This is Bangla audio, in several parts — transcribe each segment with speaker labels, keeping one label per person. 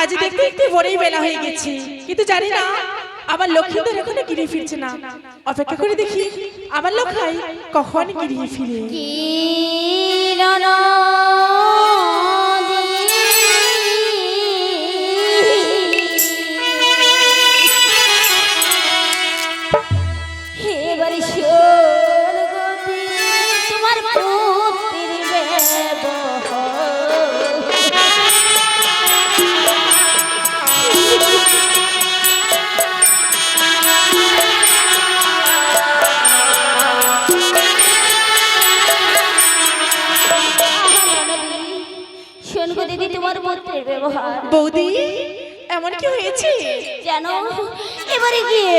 Speaker 1: আজ দেখতে দেখতে ভোরেই বেলা হয়ে গেছে। কিন্তু জানি না আমার লক্ষ্মীদের এখনও গিরে ফিরছে না। অপেক্ষা করে দেখি আমার লক্ষ্মী কখন গিরিয়ে ফিরে। বৌদি এমন কি হয়েছে?
Speaker 2: জানো এবারে গিয়ে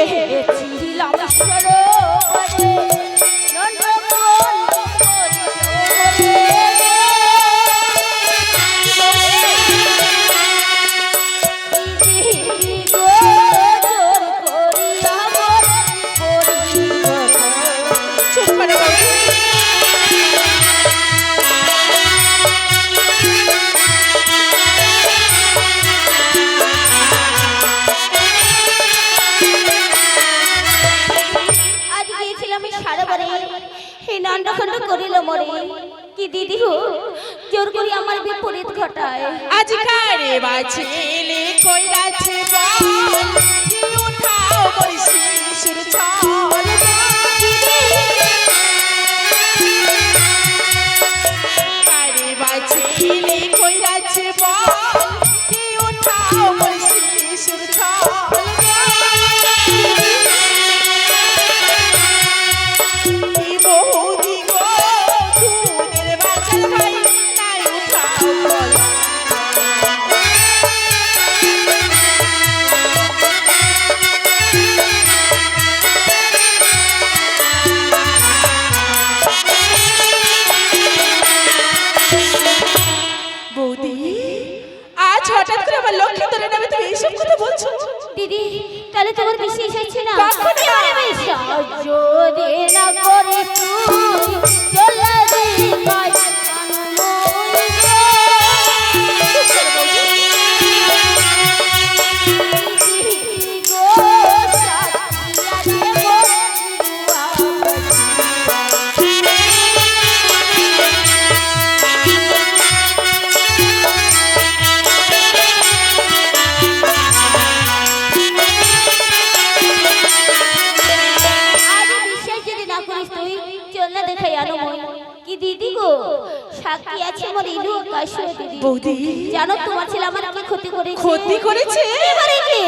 Speaker 2: ইলু দিদি।
Speaker 1: বৌদি।
Speaker 2: জানো তোমার ছেলে আমার কি ক্ষতি করেছে?
Speaker 1: ক্ষতি করেছে?
Speaker 2: এবারে কি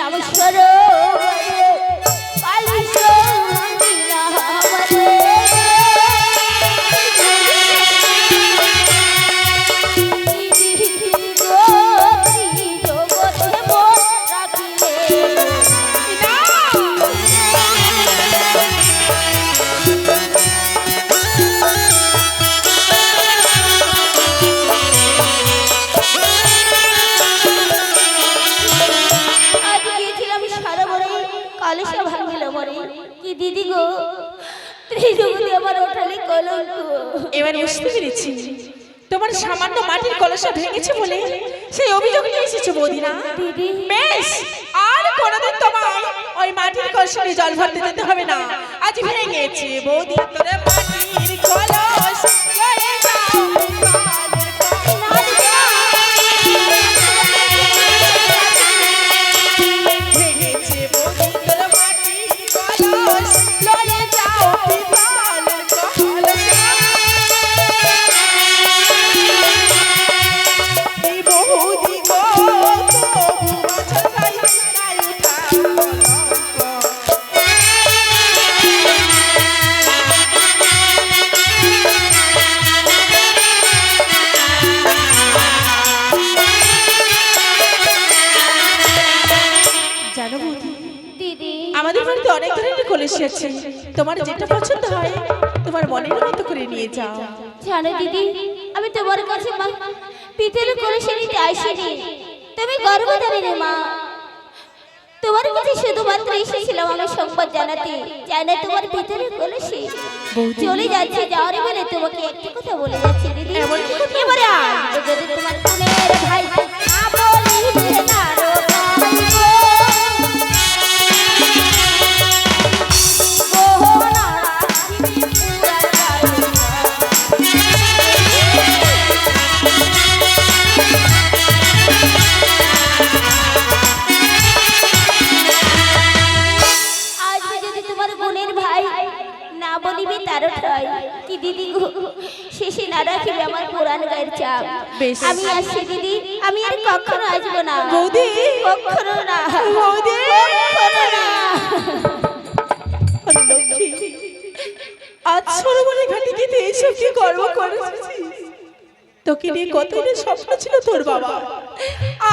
Speaker 2: রামেশ্বর সরোবরে,
Speaker 1: এবার বুঝতে পেরেছি। তোমার সামান্য মাটির কলসা ভেঙেছে বলে সেই অভিযোগ নিয়ে এসেছ বৌদি না বেশ, আর কোনোদিন তোমার ওই মাটির কলসা জল ভরতে যেতে হবে না। আজ ভেঙেছে বৌদি। মাটির কলস আমাদের বাড়িতে অনেক ধরনের কলসি আছে। তোমার যেটা পছন্দ হয় তোমার মনের মতো করে নিয়ে যাও।
Speaker 2: জানো দিদি আমি তোমার কাছে মা পিঠের কলসি নিতে আসিনি। তুমি গর্ভধারিণী মা। তোমার কাছে শুধুমাত্র এসেছিলাম আমি সম্পদ জানাতে। জানাই তোমার ভিতরে কলসি। চলে যাচ্ছে যাওয়ার বলে তোমাকে একটি কথা বলে যাচ্ছি দিদি।
Speaker 1: এবারে যদি তোমার ভাই কি
Speaker 2: রাখিবে আমার পুরান গায়ের চাপ। আমি আসছি দিদি। আমি আর কখনো আসব না।
Speaker 1: বৌদি।
Speaker 2: কখনো না।
Speaker 1: বৌদি।
Speaker 2: কখনো না।
Speaker 1: আজ সরোবরের ঘাটে গিয়ে এইসব কি গর্ব করেছিস? তোকে নিয়ে কতই না স্বপ্ন ছিল তোর বাবা।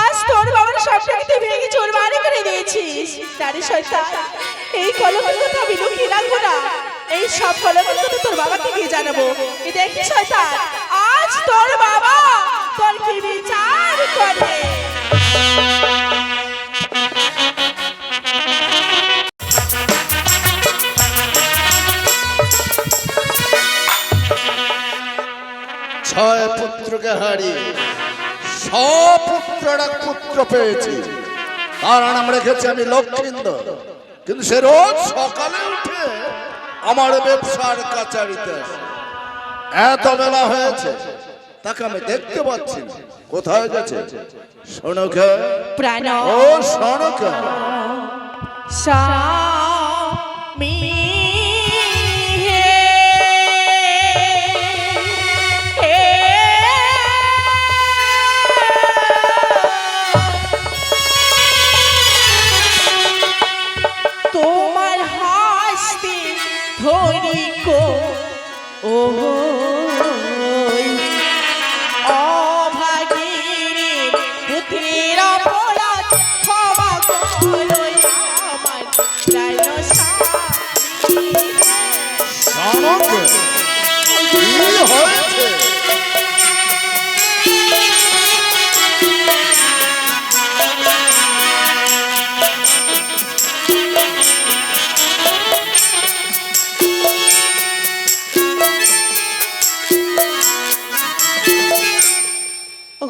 Speaker 1: আজ তোর বাবার স্বপ্নকে তুই ভেঙে চোর করে দিয়েছিস। নারী শয়তান এই কলমের কথা আমি লুকিয়ে রাখব না। এই সব কলমের কথা তোর বাবাকে গিয়ে জানাব। দেখি শয়তান, আজ তোর বাবা তোর কি বিচার করে?
Speaker 3: ছয় পুত্রকে হারিয়ে সপুত্র এক পুত্র পেয়েছি। তার নাম রেখেছি আমি লক্ষ্মীন্দর কিন্তু সে রোজ সকালে উঠে আমার ব্যবসার কাচারিতে। এত বেলা হয়েছে তাকে আমি দেখতে পাচ্ছি কোথায় গেছে? শোনকে।
Speaker 1: প্রাণ।
Speaker 3: ও শোনকে।
Speaker 1: স্বামী।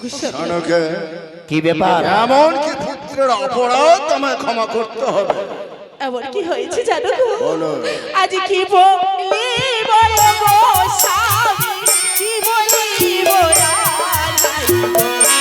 Speaker 1: ওগো
Speaker 4: কি ব্যাপার?
Speaker 3: এমন কি পুত্রের অপরাধ তোমায় ক্ষমা করতে হবে?
Speaker 1: এমন কি হয়েছে জানো
Speaker 3: বলো।
Speaker 1: আজ কি বলি বলব স্বামী? কি বলিব আর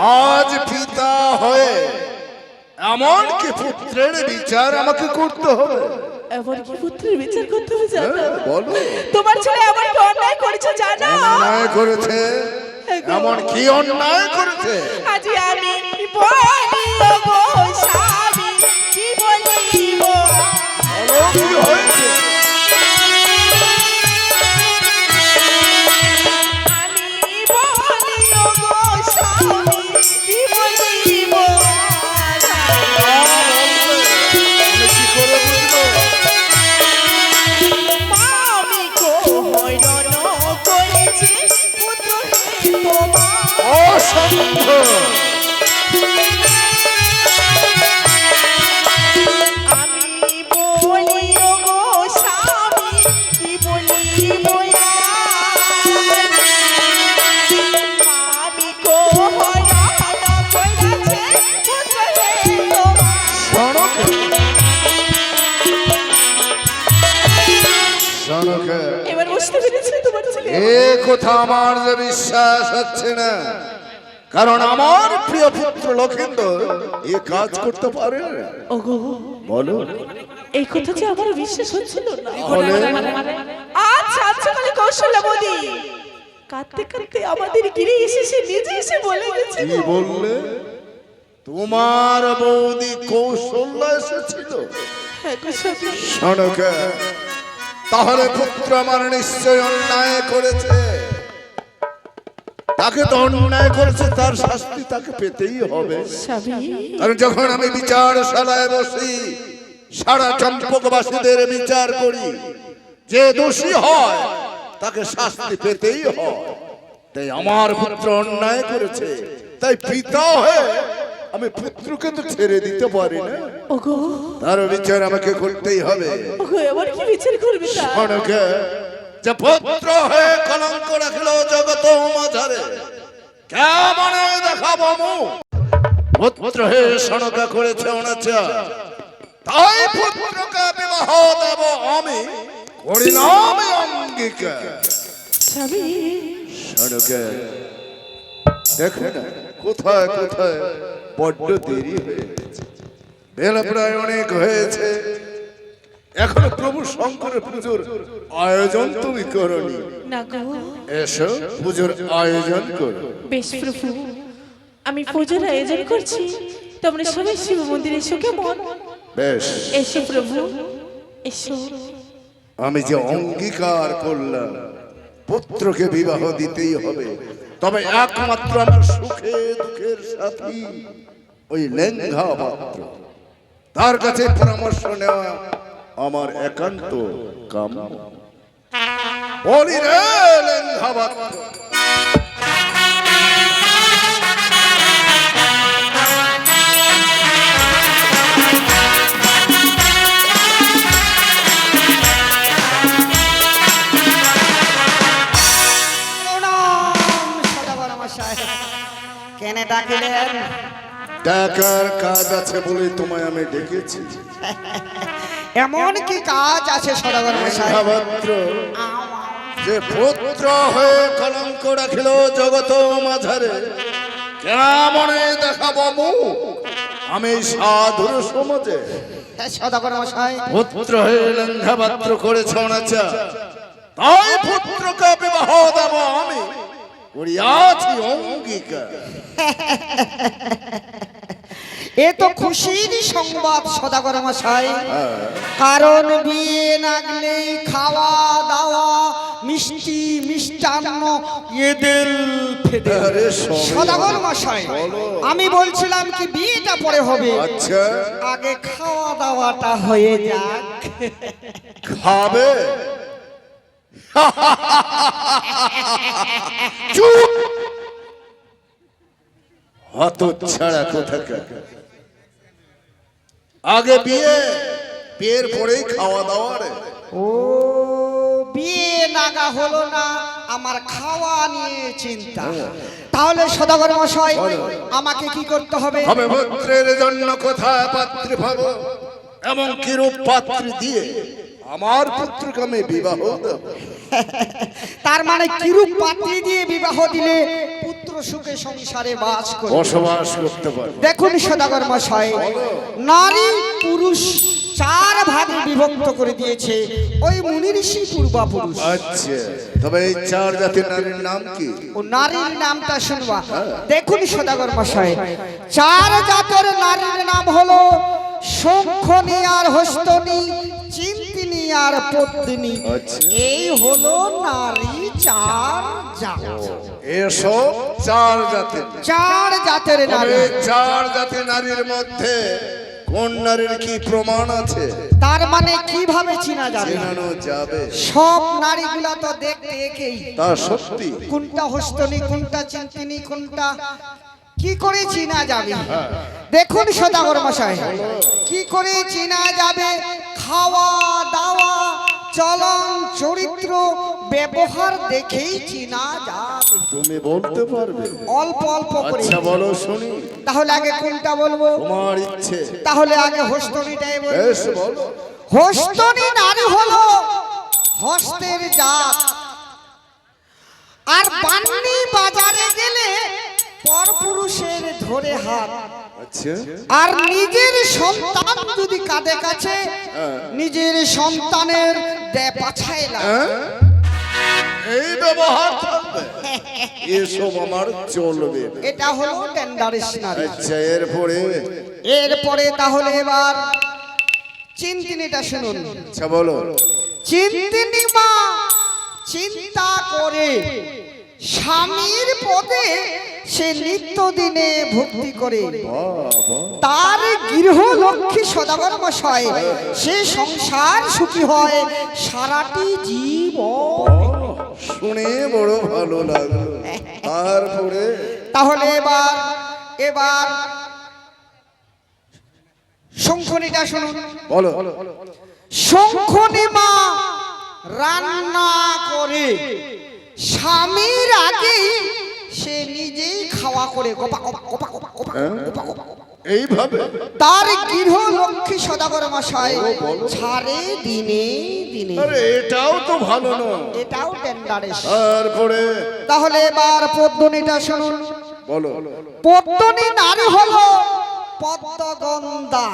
Speaker 1: আজ পিতা হয়ে
Speaker 3: এমন কি পুত্রের বিচার আমাকে করতে হবে।
Speaker 1: এমন কি পুত্রের বিচার করতে হবে জানো?
Speaker 3: হ্যাঁ, বলো।
Speaker 1: তোমার ছেলে এমন কি অন্যায় করেছে জানো?
Speaker 3: অন্যায় করেছে? এমন কি অন্যায় করেছে?
Speaker 1: আজি আমি বলিব গো স্বামী কি বলিব
Speaker 3: বলো কি হয়েছে?
Speaker 1: ছেলে।
Speaker 3: এ কথা আমার যে বিশ্বাস হচ্ছে না। কারণ আমার প্রিয় পুত্র লক্ষেন্দ্র এ কাজ করতে পারে।
Speaker 1: ওগো
Speaker 3: বলো।
Speaker 1: এই কথা যে আমার বিশ্বাস হচ্ছিল না। আজ সাতসকালে কৌশল্য মোদি কাঁদতে কাঁদতে আমাদের গিরে এসে সে নিজে এসে বলে গেছে
Speaker 3: কি বললে? তোমার বৌদি কৌশল্য এসেছিল।
Speaker 1: হ্যাঁ
Speaker 3: তাহলে পুত্র আমার নিশ্চয় অন্যায় করেছে। তাকে তো অন্যায় করেছে তার শাস্তি তাকে পেতেই হবে। কারণ যখন আমি বিচার বিচারশালায় বসি সারা চম্পকবাসীদের বিচার করি যে দোষী হয় তাকে শাস্তি পেতেই হয়। তাই আমার পুত্র অন্যায় করেছে তাই পিতা হয়ে আমি পুত্রকে তো ছেড়ে দিতে পারি না।
Speaker 1: ওগো।
Speaker 3: তার বিচার আমাকে করতেই হবে।
Speaker 1: ওগো এবার কি বিচার করবি
Speaker 3: যে পুত্র হয়ে কলঙ্ক রাখল জগত মাঝারে। কেমন দেখাবো মুখ পুত্র হয়ে সনকা করেছে অনাচা তাই পুত্রকে বিবাহ দেব আমি। করিলাম অঙ্গীকার সনকে। দেখো না কোথায় কোথায়? বড্ড দেরি হয়ে গেছে। বেলা প্রায় অনেক হয়েছে। এখন প্রভু শঙ্করের পুজোর আয়োজন তুমি করনি। এসো পুজোর আয়োজন করো।
Speaker 1: বেশ প্রভু আমি পুজোর আয়োজন করছি। তোমরা সবাই শিব মন্দিরে এসো কেমন?
Speaker 3: বেশ।
Speaker 1: এসো প্রভু এসো।
Speaker 3: আমি যে অঙ্গীকার করলাম পুত্রকে বিবাহ দিতেই হবে। তবে একমাত্র আমার সুখে দুঃখের সাথী ওই লেঙ্গা পাত্র তার কাছে পরামর্শ নেওয়া আমার একান্ত কাম বলি রে
Speaker 4: কেনে ডাকিলেন?
Speaker 3: টাকার কাজ আছে বলে তোমায় আমি ডেকেছি।
Speaker 4: এমন কি কাজ আছে সদাগর মশাই?
Speaker 3: যে পুত্র হয়ে কলঙ্ক রাখিল জগত মাঝারে কেমন দেখাবো মুখ? আমি সাধুর সমাজে।
Speaker 4: সদাগর মশাই।
Speaker 3: পুত্র হয়ে লেঙ্গাপাত্র করেছ নাচা তাই পুত্রকে বিবাহ দেব আমি। করিয়াছি অঙ্গীকার।
Speaker 4: এ তো খুশির সংবাদ সদাগর মশাই। কারণ বিয়ে নাগলেই খাওয়া দাওয়া মিষ্টি মিষ্টান্ন এদের সদাগর মশাই আমি বলছিলাম কি বিয়েটা পরে হবে।
Speaker 3: আচ্ছা।
Speaker 4: আগে খাওয়া দাওয়াটা হয়ে যাক।
Speaker 3: খাবে? চুপ! হত ছাড়া কোথাকার। আগে বিয়ে বিয়ের পরেই খাওয়া দাওয়া রে
Speaker 4: ও বিয়ে নাগা হলো না আমার খাওয়া নিয়ে চিন্তা। তাহলে সদাগর মশাই আমাকে কি করতে হবে?
Speaker 3: হবে পুত্রের জন্য কোথায় পাত্রী ভাবো এমন কিরূপ পাত্রী দিয়ে। আমার পুত্রকে আমি বিবাহ
Speaker 4: তার মানে কিরূপ পাত্রী দিয়ে বিবাহ দিলে পুত্র সুখে সংসারে বাস করবে?
Speaker 3: বসবাস করতে পারব।
Speaker 4: দেখুন সদাগর মশাই নারী পুরুষ চার ভাগে বিভক্ত করে দিয়েছে। ওই মুনি ঋষি পূর্বা পুরুষ
Speaker 3: আচ্ছা তবে এই চার জাতির নারীর নাম কি?
Speaker 4: ও নারীর নামটা শুনবা। দেখুন সদাগর মশাই চার জাতের নারীর নাম হলো শঙ্খনি আর হস্তনি চিন্তিনি আর পদ্মিনী
Speaker 3: আচ্ছা।
Speaker 4: এই হলো নারী চার জাত।
Speaker 3: এসো চার জাতির।
Speaker 4: চার জাতের নারী।
Speaker 3: চার জাতের নারীর মধ্যে কোন নারীর কি প্রমাণ আছে?
Speaker 4: তার মানে কীভাবে চিনা যাবে?
Speaker 3: চেনানো যাবে।
Speaker 4: সব নারীগুলা তো দেখতে একই।
Speaker 3: তা সত্যি।
Speaker 4: কোনটা হস্তনি কোনটা চিন্তিনি কোনটা কি করে চিনা যাবে? দেখুন সদাগর মশাই। কি করে চিনা যাবে? খাওয়া দাওয়া চলন চরিত্র ব্যবহার দেখেই চিনা যাবে।
Speaker 3: তুমি বলতে পারবে।
Speaker 4: অল্প অল্প করে।
Speaker 3: আচ্ছা বলো শুনি।
Speaker 4: তাহলে আগে কোনটা বলব?
Speaker 3: তোমার ইচ্ছে।
Speaker 4: তাহলে আগে হস্তনিটাই বলব
Speaker 3: বেশ বলো।
Speaker 4: হস্তনি নারী হলো হস্তের জাত। আর বান্নি বাজারে গেলে ধরে হাত।
Speaker 3: আচ্ছা।
Speaker 4: আর নিজের সন্তান যদি কাঁধে কাছে নিজের সন্তানের পাছায়
Speaker 3: হ্যাঁ? এই ব্যবহার এসব আমার চলবে।
Speaker 4: এটা হলো
Speaker 3: আচ্ছা এরপরে?
Speaker 4: এরপরে তাহলে এবার চিন্তিনিটা শুনুন।
Speaker 3: আচ্ছা বলো।
Speaker 4: চিন্তিনি মা চিন্তা করে স্বামীর পদে সে নিত্য দিনে ভক্তি করে। তার গৃহ লক্ষ্মী সদাগর মশাই সে সংসার সুখী হয় সারাটি জীবন
Speaker 3: শুনে বড় ভালো লাগল। তারপরে
Speaker 4: তাহলে এবার এবার শঙ্খনিটা শুনুন।
Speaker 3: বলো।
Speaker 4: শঙ্খনি মা রান্না স্বামীর আগে সে নিজেই খাওয়া করে গোপা গোপা গোপা গোপা গোপা
Speaker 3: হ্যাঁ?
Speaker 4: গোপা গোপা গোপা।
Speaker 3: এইভাবে?
Speaker 4: তার গৃহ লক্ষ্মী সদাগর মশাই ছাড়ে দিনে দিনে।
Speaker 3: আরে এটাও তো ভালো নয়।
Speaker 4: এটাও টেন্ডারেস
Speaker 3: তারপরে
Speaker 4: তাহলে এবার পদ্মনিটা শুনুন।
Speaker 3: বলো।
Speaker 4: পদ্মনি নারী হলো পদ্মগন্ধা।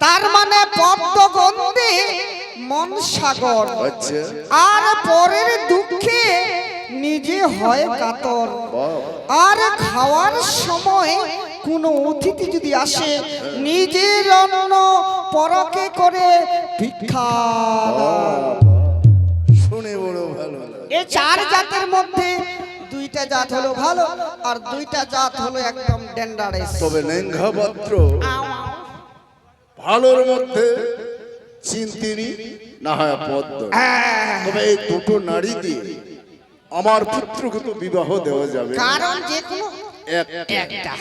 Speaker 4: তার মানে পদ্মগন্ধে মন সাগর।
Speaker 3: আচ্ছা।
Speaker 4: আর পরের দুঃখে নিজে হয় কাতর। আর খাওয়ার সময় কোনো অতিথি যদি আসে নিজের অন্ন পরকে করে ভিক্ষা
Speaker 3: শুনে বড় ভালো
Speaker 4: এই চার জাতের মধ্যে দুইটা জাত হলো ভালো আর দুইটা জাত হলো একদম ডেন্ডারেস
Speaker 3: তবে লেঙ্ঘা পাত্র ভালোর মধ্যে চিন্তিনি না হয় পদ্ম। তবে এই দুটো নারী দিয়ে আমার পুত্রকে তো বিবাহ দেওয়া যাবে।
Speaker 4: কারণ যে কোনো
Speaker 3: একটা।
Speaker 4: একটা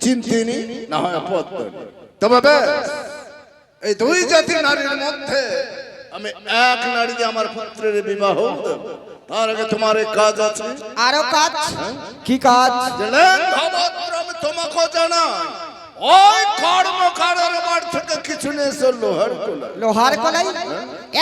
Speaker 3: চিন্তিনি না হয় পদ্ম তবে এই দুই জাতি নারীর মধ্যে আমি এক নারী দিয়ে আমার পুত্রের বিবাহ দেব। তার আগে তোমার কাজ আছে।
Speaker 4: আরও কাজ? কি কাজ?
Speaker 3: যে লেঙ্ঘা ওই কর্মকারের বাড়ি থেকে কিছু নিয়ে এসে লোহার কোলা
Speaker 4: লোহার কলাই?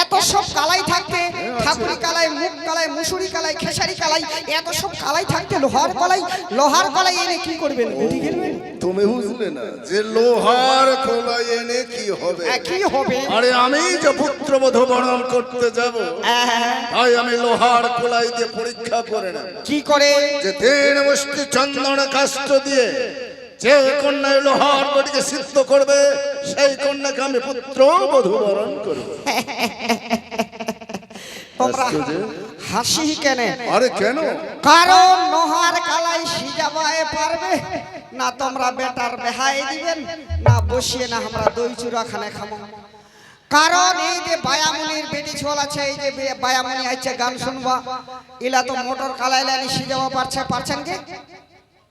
Speaker 4: এত সব কালাই থাকতে ঠাকুরি কালাই মুখ কালাই মুসুরি কালাই খেসারি কালাই এত সব কালাই থাকতে লোহার কলাই? লোহার কলাই এনে কি করবেন? গুটি খেলবেন?
Speaker 3: তুমি বুঝলে না যে লোহার কোলা এনে কি হবে?
Speaker 4: আহ, কি হবে?
Speaker 3: আরে আমি যে পুত্রবধূ বরণ করতে যাব
Speaker 4: আহ,
Speaker 3: তাই আমি লোহার কোলাই দিয়ে পরীক্ষা করে নেব।
Speaker 4: কি করে?
Speaker 3: যে তিন মুষ্টি চন্দন কাষ্ট দিয়ে যে কন্যায় লোহার কোটিকে সিদ্ধ করবে সেই কন্যাকে আমি পুত্র বধূ বরণ করব।
Speaker 4: তোমরা হাসি কেন?
Speaker 3: আরে কেন?
Speaker 4: কারণ নোহার কালাই সিজাবায় পারবে। না তোমরা বেটার বেহাই দিবেন না বসিয়ে না আমরা দই চূড়া খানে খাব কারণ এই যে বায়ামনির বেটি ছোল আছে এই যে বায়ামনি আছে গান শুনবা ইলা তো মোটর কালাই লানি সিজাবা পারছে পারছেন কে?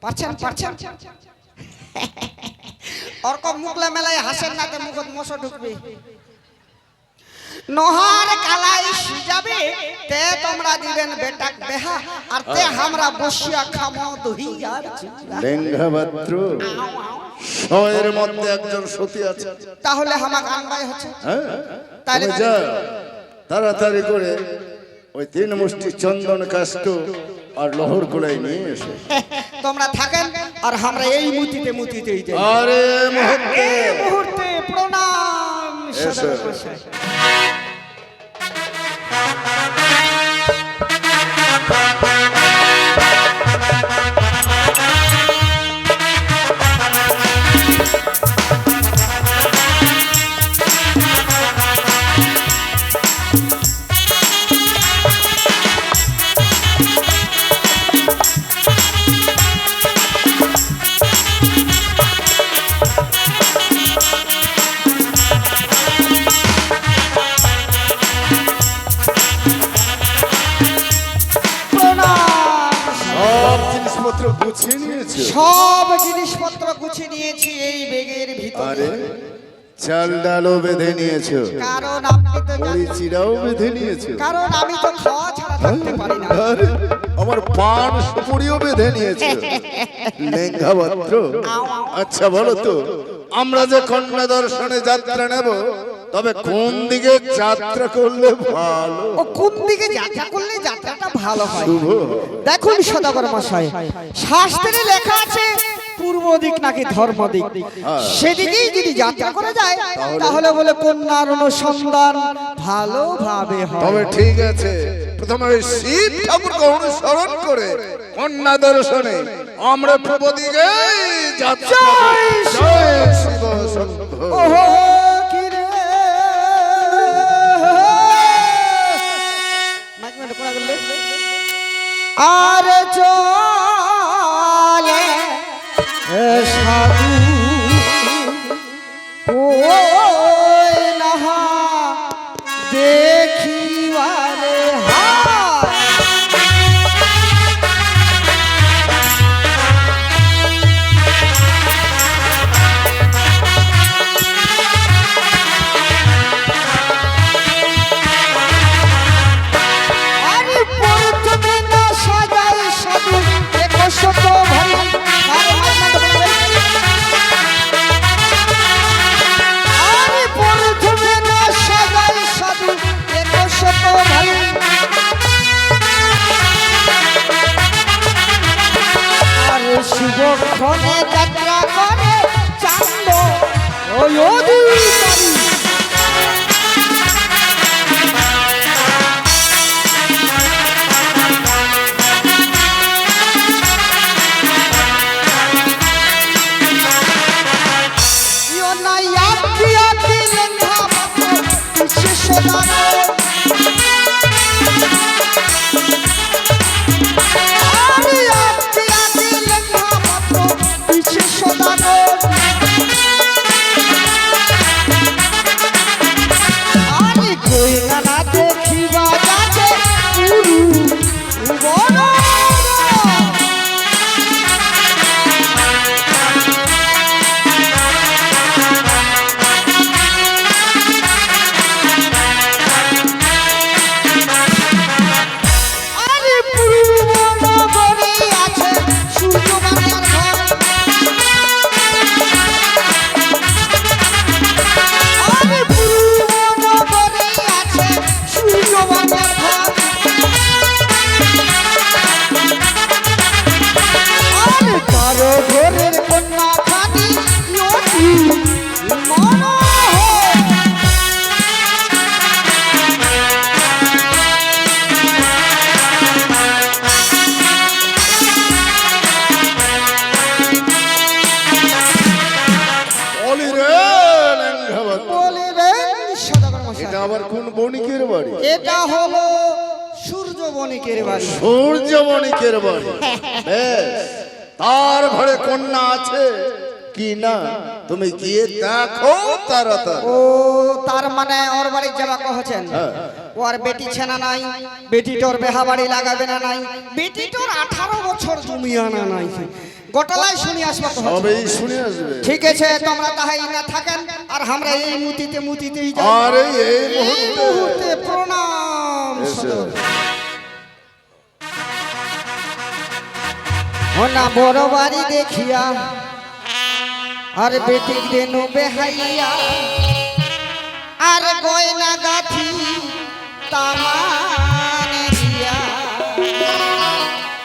Speaker 4: পারছেন পারছেন? অর্ক মুখলে মেলায় হাসেন না তে মুখত মশো ঢুকবে। নোহার কালাই সিজাবে তে তোমরা দিবেন বেটাক বেহা আর তে আমরা বসিয়া খামো দহি আর।
Speaker 3: লেঙ্গা শয়ের মধ্যে একজন সতী আছে।
Speaker 4: তাহলে আমাকে আনবাই হচ্ছে।
Speaker 3: হ্যাঁ?
Speaker 4: তাহলে
Speaker 3: তাড়াতাড়ি করে ওই তিন মুষ্টি চন্দন কাষ্ট আর লহর গুলাই নিয়ে এসো।
Speaker 4: তোমরা থাকেন আর আমরা এই মুতিতে মুতিতে
Speaker 3: আরে মুহূর্তে।
Speaker 4: মুহূর্তে প্রণাম
Speaker 3: এসো। ডালও বেঁধে নিয়েছো
Speaker 4: কারণ আপনি তো
Speaker 3: চিরাও বেঁধে নিয়েছো।
Speaker 4: কারণ আমি তো খাওয়া ছাড়া থাকতে পারি না।
Speaker 3: আমার পান সুপুরিও বেঁধে নিয়েছো। লেঙ্গা আচ্ছা বলো তো আমরা যে কন্যা দর্শনে যাত্রা নেব তবে কোন দিকে যাত্রা করলে ভালো?
Speaker 4: ও কোন দিকে যাত্রা করলে যাত্রাটা ভালো হয়? দেখুন সদাগর মশাই শাস্ত্রে লেখা আছে পূর্ব দিক নাকি ধর্ম দিক হ্যাঁ। সেদিকেই যদি যাত্রা করে যায় তাহলে বলে কন্যার অনুসন্ধান ভালোভাবে হবে
Speaker 3: ঠিক আছে প্রথমে শিব ঠাকুরকে অনুসরণ করে কন্যা দর্শনে আমরা পূর্ব দিকে
Speaker 4: আর চল সাধু ও মণিকের বাড়ি। সূর্য বাড়ি।
Speaker 3: হ্যাঁ, হ্যাঁ, হ্যাঁ। তার ঘরে কন্যা আছে। কি না? তুমি গিয়ে দেখো তাড়াতাড়ি।
Speaker 4: ও তার মানে ওর বাড়ি যাবা কহছেন ওর বেটি ছেনা নাই বেটি বেহা বাড়ি লাগাবে না নাই বেটি আঠারো বছর জমি আনা নাই। গোটালাই শুনি আসবা
Speaker 3: সবই শুনি আসবে।
Speaker 4: ঠিক আছে তোমরা তাহাই না থাকেন আর আমরা এই মুতিতে মুতিতেই যাই।
Speaker 3: আরে এই মুহূর্তে।
Speaker 4: প্রণাম না বড় বাড়ি দেখিয়া। আর বেটি দেনু বেহাইয়া। আর গয়না গাথি তামানে দিয়া।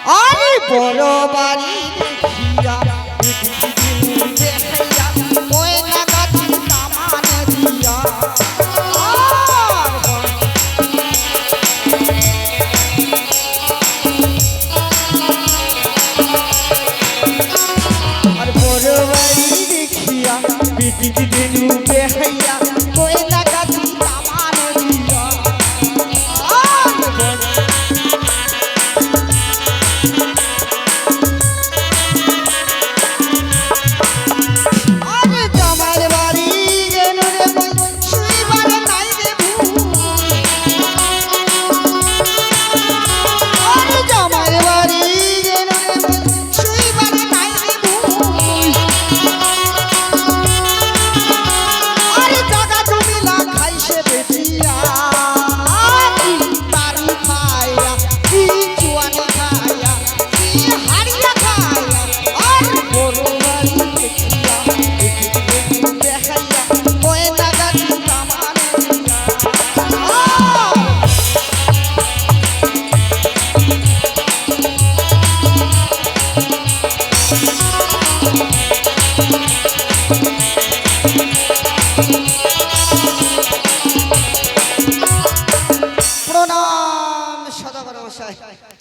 Speaker 4: আর বড় বাড়ি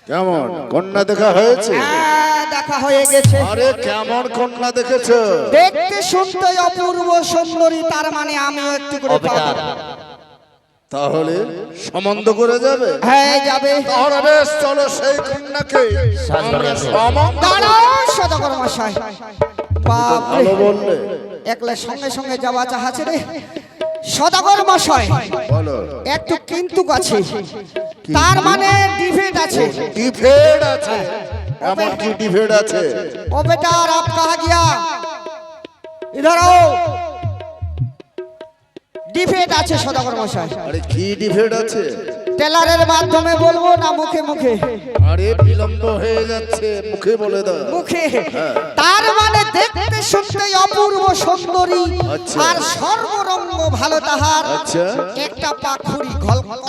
Speaker 3: কেমন? কন্যা দেখা হয়েছে?
Speaker 4: হ্যাঁ, দেখা হয়ে গেছে।
Speaker 3: আরে কেমন কন্যা দেখেছ?
Speaker 4: দেখতে শুনতে অপূর্ব সুন্দরী তার মানে আমিও একটু করে
Speaker 3: তাহলে সম্বন্ধ করে যাবে?
Speaker 4: হ্যাঁ যাবে।
Speaker 3: তাহলে বেশ চলো সেই কন্যাকে। আমরা সম্বন্ধ
Speaker 4: দাঁড়াও সদাগর মশাই। বাপ
Speaker 3: ভালো বললে।
Speaker 4: একলা সঙ্গে সঙ্গে যাওয়া চাহাছে রে। সদাগর মশাই একটু কিন্তু আছে তার মানে ডিফেন্ড আছে।
Speaker 3: ডিফেন্ড আছে। এমন কি ডিফেন্ড আছে?
Speaker 4: ও বেটা আপ কাহা গিয়া? ইধার আও। ডিফেন্ড আছে সদাগর মশাই।
Speaker 3: আরে কি ডিফেন্ড আছে?
Speaker 4: টেলারের মাধ্যমে বলব না মুখে মুখে।
Speaker 3: আরে বিলম্ব হয়ে যাচ্ছে মুখে বলে দাও।
Speaker 4: মুখে। তার মানে দেখতে শুনতে অপূর্ব সুন্দরী
Speaker 3: আচ্ছা।
Speaker 4: আর সর্বরঙ্গ ভালো তাহার।
Speaker 3: আচ্ছা।
Speaker 4: একটা পাখুরি ঘল ঘল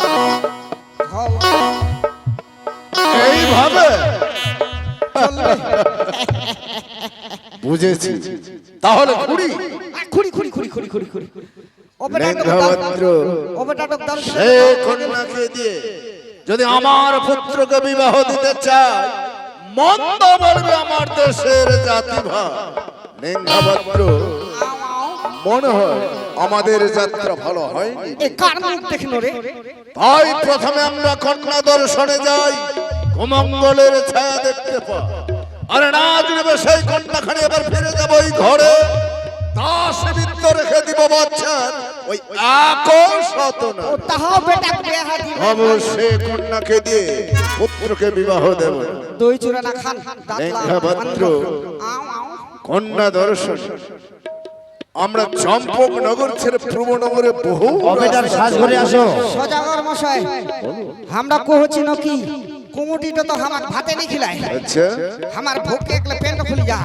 Speaker 3: এইভাবে? বুঝেছি। তাহলে কুড়ি
Speaker 4: খুরি খুরি খুরি খুরি খুরি দল
Speaker 3: সে কন্যাকে দিয়ে যদি আমার পুত্রকে বিবাহ দিতে চায় মন্দ বলবে আমার দেশের জাতি ভাই লেঙ্গামাত্র মনে হয় আমাদের যাত্রা ভালো
Speaker 4: মুখ
Speaker 3: তাই প্রথমে আমরা কন্যা দর্শনে যাই কুমঙ্গলের ছায়া দেখতে পাই। আরে না জুড়বে সেই কন্যাখানে এবার ফিরে যাব ওই ঘরে। দাস বিদ্য রেখে দিব বাচ্চার ওই একও না
Speaker 4: তাহাও বেটা বেহা
Speaker 3: অবশ্যই কন্যাকে দিয়ে পুত্রকে বিবাহ দেব।
Speaker 4: দই না খান
Speaker 3: কন্যা দর্শন। আমরা চম্পক নগর ছেড়ে পূর্বনগরে বহু
Speaker 5: অবেটার সাজ ঘরে আসো।
Speaker 4: সজাগর মশাই আমরা কোহছি নাকি। কুমুটিটা তো আমার ভাতে নি খিলাই
Speaker 3: আচ্ছা।
Speaker 4: আমার ভোকে একলে পেট খুলি যা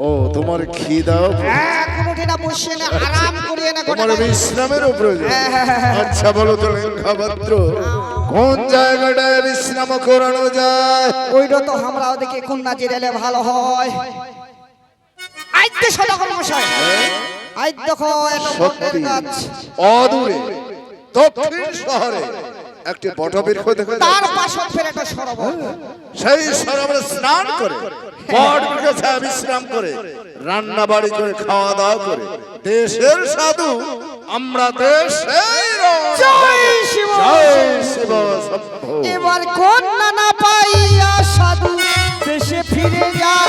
Speaker 3: ও তোমার খিদাও
Speaker 4: হ্যাঁ না বসে না আরাম করিয়ে না
Speaker 3: তোমার বিশ্রামের প্রয়োজন। আচ্ছা বলো তো কোন জায়গাটায় বিশ্রাম করানো যায়?
Speaker 4: ওইটা তো আমরা ওদিকে কন্যা জিরেলে ভালো হয়। মশাই। দেখো একটা বটের
Speaker 3: সত্যি।
Speaker 4: গাছ।
Speaker 3: অদূরে দক্ষিণ শহরে একটি বটবৃক্ষ দেখা
Speaker 4: তার পাশে ফের একটা সরোবর।
Speaker 3: সেই সরোবরে স্নান করে বিশ্রাম করে রান্না বাড়ি করে খাওয়া দাওয়া করে দেশের সাধু আমরা দেশের।
Speaker 4: এবার কন্যা না পাইয়া সাধু দেশে ফিরে যায়